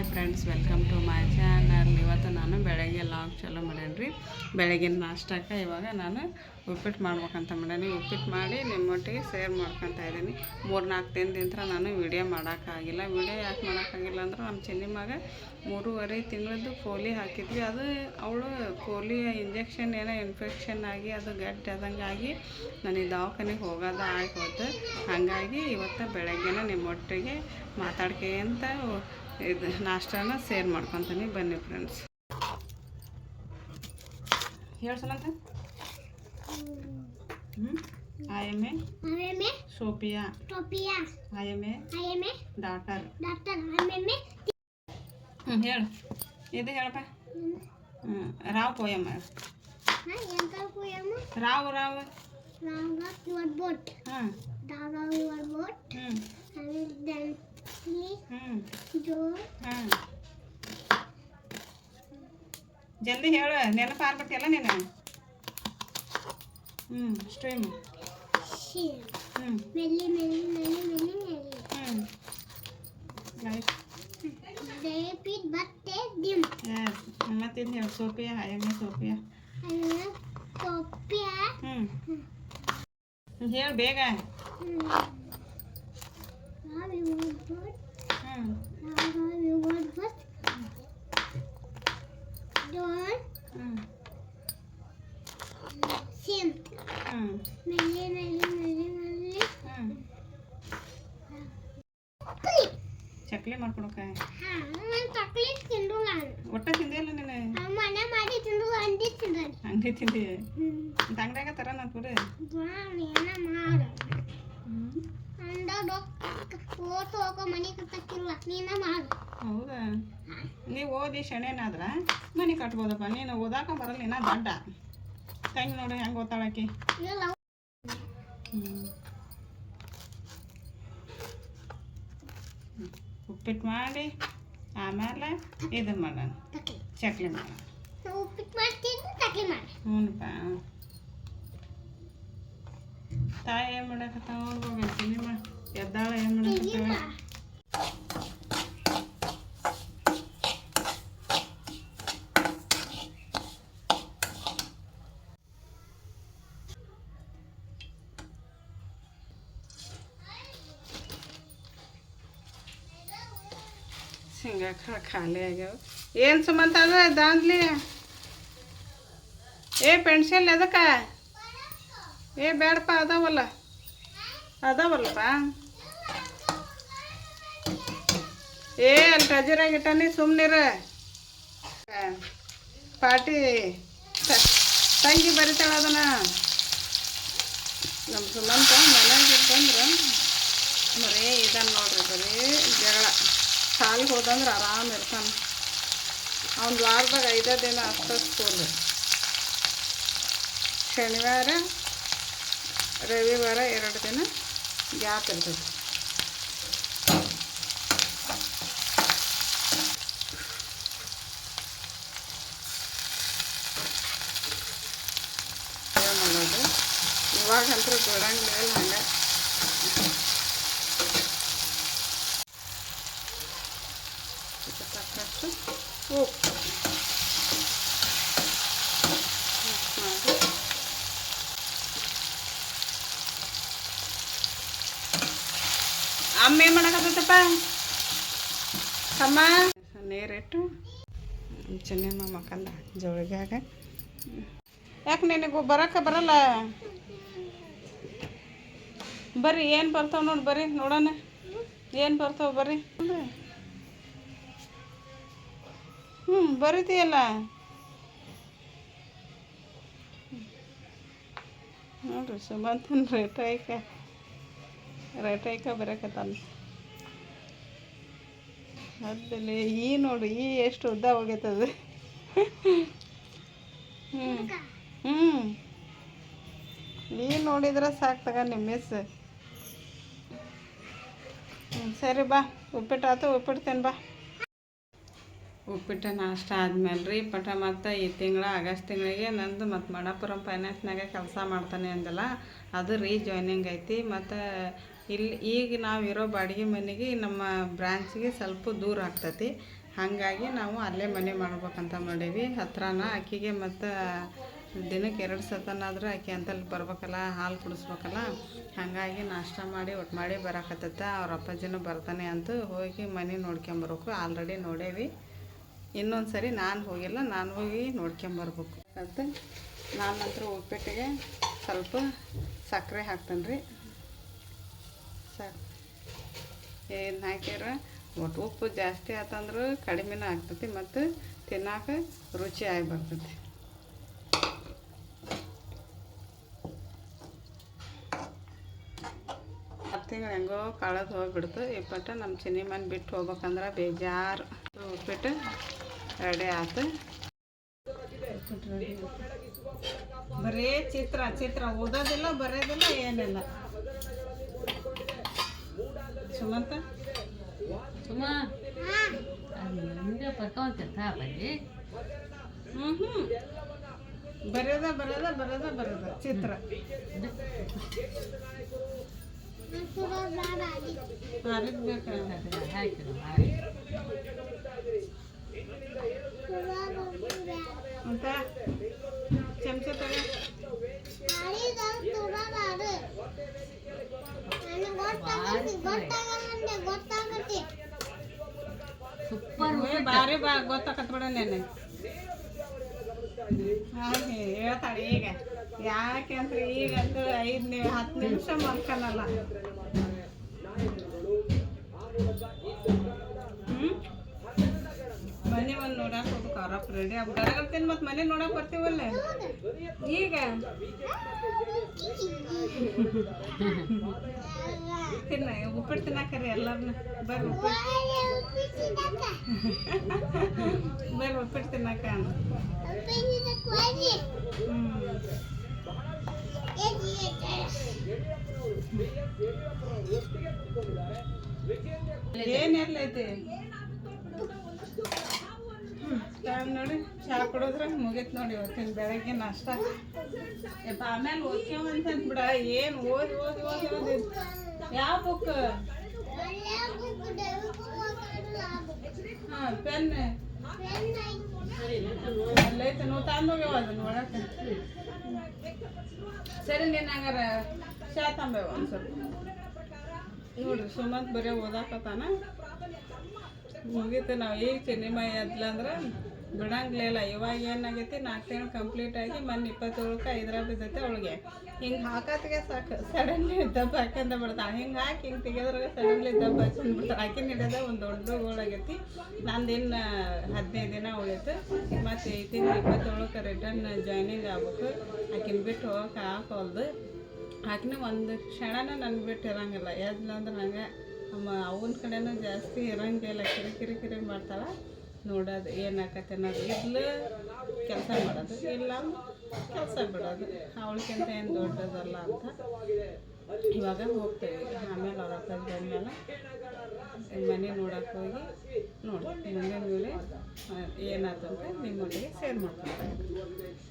Hi friends, welcome to my channel. ಇವತ್ತು ನಾನು ಬೆಳಗ್ಗೆ ಲಾಗ್ ಚಲೋ ರೀ ಬೆಳಗಿನ ನಾಷ್ಟಕ್ಕೆ ಇವಾಗ ನಾನು ಉಪ್ಪಿಟ್ಟು ಮಾಡ್ಬೇಕಂತ ಮಾಡ್ಯಾನಿ ಉಪ್ಪಿಟ್ಟು ಮಾಡಿ ನಿಮ್ಮೊಟ್ಟಿಗೆ ಶೇರ್ ಮಾಡ್ಕೊತಾ ಇದ್ದೀನಿ ಮೂರು ನಾಲ್ಕು ದಿನದಿಂದ ನಾನು ವಿಡಿಯೋ ಮಾಡೋಕ್ಕಾಗಿಲ್ಲ. ವಿಡಿಯೋ ಯಾಕೆ ಮಾಡೋಕ್ಕಾಗಿಲ್ಲ ಅಂದ್ರೆ ನಮ್ಮ ಚಿನ್ನಿ ಮಗ ಮೂರುವರೆ ತಿಂಗಳದ್ದು ಪೋಲಿ ಹಾಕಿದ್ವಿ. ಅದು ಅವಳು ಪೋಲಿಯ ಇಂಜೆಕ್ಷನ್ ಏನೋ ಇನ್ಫೆಕ್ಷನ್ ಆಗಿ ಅದು ಗಟ್ಟಿ ಆಗಿ ನನಗೆ ದವಾಖಾನೆಗೆ ಹೋಗೋದು ಆಗೋದು. ಹಾಗಾಗಿ ಇವತ್ತು ಬೆಳಗ್ಗೆನೇ ನಿಮ್ಮೊಟ್ಟಿಗೆ ಮಾತಾಡ್ಕೊಂತ ಇದು ನಾಷ್ಟಾನ ಶೇರ್ ಮಾಡ್ಕೊತೀನಿ ಬನ್ನಿ ಫ್ರೆಂಡ್ಸ್ ಹೇಳ್ಸಲಂತ ಹ್ಞೂ ಐ ಎಮ್ ಎ ಆಮೇಲೆ ಸೋಫಿಯಾ ಟೋಪಿಯಾ ಐ ಎಮ್ ಎ ಆಮೇಲೆ ಡಾಕ್ಟರ್ ಡಾಕ್ಟರ್ ಆಮೇಲೆ ಹ್ಞೂ ಹೇಳು ಇದು ಹೇಳಪ್ಪ ಹ್ಞೂ ರಾವ್ ಪೋಯಮ್ಮ ಎಂತ ಕುಯಮ್ಮ ರಾವ್ ರಾವ್ ರಾಗ ಯುವರ್ ಬೋಟ್ ಹಾಂ ರಾಗ ಯುವರ್ ಬೋಟ್ ಹ್ಞೂ ಆಮೇಲೆ ಡೆನ್ಲಿ ಹ್ಞೂ ಜೋ ಹಾಂ ಜಲ್ದಿ ಹೇಳು ನೆನಪು ಆಗ್ಬೇಕಲ್ಲ ನೀನು ಹ್ಞೂ ಸ್ಟ್ರೀಮ್ ಶಿರ್ ಹ್ಞೂ ಮೆಲ್ಲಿ ಮೆಲ್ಲಿ ಮೆಲ್ಲಿ ಮೆಲ್ಲಿ ಮೆಲ್ಲಿ ಹ್ಞೂ ರೈಟ್ ರೇಪಿಡ್ ಬಟ್ಟೆ ಡಿಮ್ ಎಸ್ ಮತ್ತಿದ್ದು ಹೇಳು Sofia I am a Sofia ಆಮೇಲೆ ಟೋಪಿಯಾ ಹ್ಞೂ ಹೇಳು ಬೇಗ ರಾಗ ಯುವರ್ ಬೋಟ್ ಹ್ಞೂ Chakli ಮಾಡ್ಕೊಡಕ ಹಾ ನಾನು ಚಾಕ್ಲೇಟ್ ತಿಂದು ನಾನು ಒಟ್ಟ ತಿಂದಿಲ್ಲ ನೀನು ನಮ್ಮ ಮನೆ ಮಾಡಿ ತಿಂದು ಅಂದಿ ತಿಂದು ಅಂಗಡಿ ತಿಂದಿ ಹ್ಮ್ ಅಂಗಡ್ಯಾಗ ತರ ನಾ ಬಿಡು ಏನ ಮಾಡ ಅಂದ ಓಟ್ ಹೋಗೋ ಮನೆ ಕಟ್ಟಕ್ಕಿಲ್ಲ. ನೀನೇ ಮಾಡು. ಹೌದಾ? ನೀವು ಓದಿ ಶಣೇನಾದ್ರ ಮನೆ ಕಟ್ಬೋದಪ್ಪ. ನೀನು ಓದಾಕ ಬರಲ್ಲ ಇನ್ನ ದೊಡ್ಡ. ತಂಗಿ ನೋಡು ಹೆಂಗೆ ಓದ್ತಾಳಕಿ ಉಪ್ಪಿಟ್ಟು ಮಾಡಿ ಆಮೇಲೆ ಇದು ಮಾಡೋಣ. ಚಕ್ಲಿ ಮಾಡೋಣ. ಉಪ್ಪಿಟ್ಟು ಮಾಡ್ತೀನಿ ಮಾಡಿ. ಹ್ಞೂನಪ್ಪ ತಾಯಿ ಏನು ಮಾಡಕತ್ತಾವ ನೋಡ್ಬೇಕು ಸಿನಿಮಾ ಎದ್ದಾಳ ಏನು ಇಲ್ಲ ಮಾಡಕತ್ತಾವ ಶೇಂಗಾ ಕಾಳು ಖಾಲಿ ಆಗ್ಯಾವ ಏನು ಸುಮಂತ ಅದ ದಾಂದ್ಲಿ ಏ ಪೆನ್ಸಿಲ್ ಎದಕ್ಕ ಏ ಬೇಡಪ್ಪ ಅದಾವಲ್ಲ ಅದಾವಲ್ಲಪ್ಪ ಏ ರಜರಾಗ ಇಟ್ಟಾನೆ ಸುಮ್ಮನಿರ ಪಾಟಿ ತಂಗಿ ಬರಿತಾಳ ಅದನ್ನ. ನಮ್ಮ ಸುಮಂತ ಮನೆಗೆ ಬಂದ್ರೆ ಬರೀ ಇದನ್ನು ನೋಡ್ರಿ, ಬರೀ ಜಗಳ. ಸಾಲಿಗೆ ಹೋದಂದ್ರೆ ಆರಾಮ ಇರ್ತಾನೆ. ಅವ್ನ ವಾರದಾಗ ಐದೇ ದಿನ ಅಷ್ಟ ಸ್ಕೂಲ್ ಶನಿವಾರ, ರವಿವಾರ ಎರಡು ದಿನ ಗ್ಯಾಪ್ ಇರ್ತೈತಿ. ಇವಾಗಂತೂ ಬಿಡಂಗಿಲ್ಲ ಹಂಗೆ ತಕ್ಕಷ್ಟು ಉಪ್ಪು ಮಿಕ್ಸ್ ಮಾಡಿ ಅಮ್ಮ ಏನು ಮಾಡಕತ್ತೈತಪ್ಪ ಅಮ್ಮ ನೀರಿಟ್ಟು ಚೆನ್ನಮ್ಮ ಮಕ್ಕಂದ ಜೋಳಿಗ್ಯಾಗ ಯಾಕೆ ನಿನಗೆ ಬರೋಕೆ ಬರಲ್ಲ ಬರ್ರಿ, ಏನು ಬರ್ತಾವ ನೋಡಿ ಬರ್ರಿ, ನೋಡೋಣ. ಏನು ಬರ್ತಾವ ಬರ್ರಿ. ಹ್ಞೂ ಬರೀತೀಯಲ್ಲ? ನೋಡ್ರಿ, ಸುಮಂತನ ರೇಟಾಯ್ಕ ರೇಟಾಯ್ಕ ಬರಕತ್ತಾನ. ಅದ್ರಲ್ಲಿ ಈ ನೋಡು, ಈ ಎಷ್ಟು ಉದ್ದ ಹೋಗೈತದ. ಹ್ಞೂ ಹ್ಞೂ ಈ ನೋಡಿದ್ರೆ ಸಾಕು ತಗ ನಿಮ್ಮ ಮಿಸ್ ಸರಿ ಬಾ ಉಪ್ಪಿಟ್ಟು ಆತು ಉಪ್ಪಿಟ್ಟು ತಿನ್ ಬಾ. ಉಪ್ಪಿಟ್ಟು ನಾಷ್ಟ ಆದ್ಮೇಲೆ ರೀ ಪಟ ಮತ್ತು ಈ ತಿಂಗಳ ಆಗಸ್ಟ್ ತಿಂಗಳಿಗೆ ನಂದು ಮತ್ತು ಮಣಪುರಂ ಫೈನಾನ್ಸ್ನಾಗೆ ಕೆಲಸ ಮಾಡ್ತಾನೆ ಅಂದಲ್ಲ, ಅದು ರೀ ಜಾಯ್ನಿಂಗ್ ಐತಿ. ಮತ್ತು ಇಲ್ಲಿ ಈಗ ನಾವು ಇರೋ ಬಾಡಿಗೆ ಮನೆಗೆ ನಮ್ಮ ಬ್ರಾಂಚ್ಗೆ ಸ್ವಲ್ಪ ದೂರ ಆಗ್ತತಿ. ಹಾಗಾಗಿ ನಾವು ಅಲ್ಲೇ ಮನೆ ಮಾಡ್ಬೇಕಂತ ಮಾಡೀವಿ. ಹತ್ರನ ಆಕಿಗೆ ಮತ್ತು ದಿನಕ್ಕೆ ಎರಡು ಸತನಾದರೂ ಆಕೆ ಅಂತಲ್ಲಿ ಬರ್ಬೇಕಲ್ಲ, ಹಾಲು ಕುಡಿಸ್ಬೇಕಲ್ಲ, ಹಾಗಾಗಿ ನಾಷ್ಟ ಮಾಡಿ, ಒಟ್ಟು ಮಾಡಿ ಬರಾಕತ್ತೈತೆ. ಅವ್ರ ಅಪ್ಪಾಜಿನೂ ಬರ್ತಾನೆ ಅಂತ ಹೋಗಿ ಮನೆ ನೋಡ್ಕೊಂಬರ್ಬೇಕು. ಆಲ್ರೆಡಿ ನೋಡೇವಿ. ಇನ್ನೊಂದು ಸರಿ ನಾನು ಹೋಗಿಲ್ಲ, ನಾನು ಹೋಗಿ ನೋಡ್ಕೊಂಬರ್ಬೇಕು. ಅಂತ ನಾನು ನಂತರ ಉಪ್ಪಿಟ್ಟಿಗೆ ಸ್ವಲ್ಪ ಸಕ್ಕರೆ ಹಾಕ್ತೇನೆ ರೀ ಸರ್, ಏನು ಹಾಕ್ಯಾರ? ಒಟ್ಟು ಉಪ್ಪು ಜಾಸ್ತಿ ಆತಂದ್ರೆ ಕಡಿಮೆನೂ ಆಗ್ತೈತಿ, ಮತ್ತು ತಿನ್ನಾಕ ರುಚಿ ಆಗಿ ಬರ್ತೈತಿ ತಿಂಗಳು ಹೆಂಗೋ ಕಳೆದು ಹೋಗ್ಬಿಡ್ತು. ಇಪ್ಪಟ್ಟು ನಮ್ಮ ಚಿನ್ನಿ ಮನೆ ಬಿಟ್ಟು ಹೋಗ್ಬೇಕಂದ್ರೆ ಬೇಜಾರು. ಉಪ್ಪಿಟ್ಟು ರೆಡಿ ಆಯ್ತು ಬರೀ ಚಿತ್ರ ಚಿತ್ರ ಓದೋದಿಲ್ಲ ಬರೆಯೋದಿಲ್ಲ ಏನಿಲ್ಲ. ಸುಮಂತ? ಹ್ಞೂ ಹ್ಞೂ ಬರೋದ ಬರೋದ ಬರೋದ ಬರೋದ ಚಿತ್ರ. ಚಮಚ ತಗೋ. ಸೂಪರ್ ಬಾರಿ ಬಾ ಗೊತ್ತಾಕತ್ ಬಿಡ ನೆನೆ ಹೇಳ್ತಾಳೆ ಈಗ ಯಾಕೆ ಈಗಂತೂ ಐದು ನಿ ಹತ್ತು ನಿಮಿಷ ಮಲ್ಕೊಳಲ್ಲ ಹ್ಞೂ ಮನೆ ಒಂದು ನೋಡಕ್ಕೆ ಹೋಗ್ಬೇಕು, ಅವ್ರಪ್ಪ ರೆಡಿ ಆಗಿ ಬರಗಲ್ತೀನಿ ಮತ್ತು ಮನೆ ನೋಡಕ್ಕೆ ಬರ್ತೀವಲ್ಲ? ಈಗ? ತಿನ್ನ ಉಪ್ಪಿಟ್ಟು ತಿನ್ನಕರಿ ಎಲ್ಲರನ್ನ ಬರ್ರಿ ಉಪ್ಪಿಟ್ಟು. ಬರ್ರಿ ಉಪ್ಪಿಟ್ಟು ತಿನ್ನಕ. ಏನೆಲ್ಲ ಐತಿ ಟೈಮ್ ನೋಡಿ ಚಹಾ ಕುಡಿದ್ರೆ ಮುಗೀತು ನೋಡಿ ಇವತ್ತಿನ ಬೆಳಗ್ಗೆ ನಾಷ್ಟ. ಯಪ್ಪ ಆಮೇಲೆ ಓದ್ಕೊಂಬಂತ ಬಿಡ ಏನು ಓದಿ ಓದಿ ಓದಿ ಓದಿ. ಯಾವ ಬುಕ್ ಒಳ್ಳೆ ಬುಕ್ ಡೆವಿಲ್ ಬುಕ್ ಓದೋದು ಆ ಬುಕ್. ಹಾಂ ಪೆನ್ ಸರಿ, ನೀನು ಹಂಗಾರ ಚಹಾ ತಂಬೇವ ಒಂದು ಸ್ವಲ್ಪ. ನೋಡ್ರಿ, ಸುಮಂತ್ ಬರೀ ಓದಾಕತ್ತಾನ. ಮುಗೀತು, ನಾವು ಈಗ ಚೆನ್ನಿಮೈ ಎದ್ಲಂದ್ರೆ ಬಿಡಂಗಿಲ್ಲ ಇವಾಗ ಏನಾಗೈತಿ? ನಾಲ್ಕು ತಿಂಗಳು ಕಂಪ್ಲೀಟ್ ಆಗಿ ಮೊನ್ನೆ ಇಪ್ಪತ್ತೇಳಕ್ಕೆ ಐದರ ಬಿದ್ದೈತೆ ಅವಳಿಗೆ. ಹಿಂಗೆ ಹಾಕತ್ಗೆ ಸಾಕು. ಸಡನ್ಲಿ ದಬ್ಬ ಹಾಕಂದ ಬಿಡ್ತಾಳೆ. ಹಿಂಗೆ ಹಾಕಿ ಹಿಂಗೆ ತೆಗೆದ್ರೆ ಸಡನ್ಲಿ ದಬ್ಬ ಹಾಕೊಂಡ್ ಬಿಡ್ತಾಳೆ. ಆಕಿನ ಹಿಡಿದ ಒಂದು ದೊಡ್ಡ ಗೋಳಾಗೈತಿ ನಂದು ಇನ್ನು ಹದಿನೈದು ದಿನ ಉಳಿತು. ಮತ್ತು ಈ ತಿಂಗಳು ಇಪ್ಪತ್ತೇಳಕ್ಕೆ ರಿಟರ್ನ್ ಜಾಯ್ನಿಂಗ್ ಆಗ್ಬೇಕು. ಆಕಿನ ಬಿಟ್ಟು ಹೋಗಕ್ಕೆ ಹಾಕೋಲ್ದು ಆಕಿನ ಒಂದು ಕ್ಷಣನೂ ನನ್ನ ಬಿಟ್ಟು ಇರೋಂಗಿಲ್ಲ. ಅಂದ್ರೆ ನಂಗೆ ಅಮ್ಮ, ಅವನ ಕಡೆನೂ ಜಾಸ್ತಿ ಇರಂಗಿಲ್ಲ. ಕಿರಿ ಕಿರಿ ಕಿರಿ ಮಾಡ್ತಾಳೆ. ನೋಡೋದು ಏನಾಕತ್ತೆ ಅನ್ನೋದು. ಇದ್ಲು ಕೆಲಸ ಮಾಡೋದು, ಇಲ್ಲ ಕೆಲಸ ಬಿಡೋದು. ಅವಳಿಗಿಂತ ಏನು ದೊಡ್ಡದಲ್ಲ ಅಂತ ಇವಾಗ ಹೋಗ್ತೇವೆ. ಆಮೇಲೆ ಅವ್ರ ಅಪ್ಪ ಬಂದಮೇಲೆ ಮನೆ ನೋಡಕ್ಕೆ ಹೋಗಿ ನೋಡಿ ಮುಂದಿನ ಮೇಲೆ ಏನಾಯ್ತು ಅಂತ ನಿಮ್ಮೊಟ್ಟಿಗೆ ಶೇರ್ ಮಾಡ್ಕೊಳ್ತಾ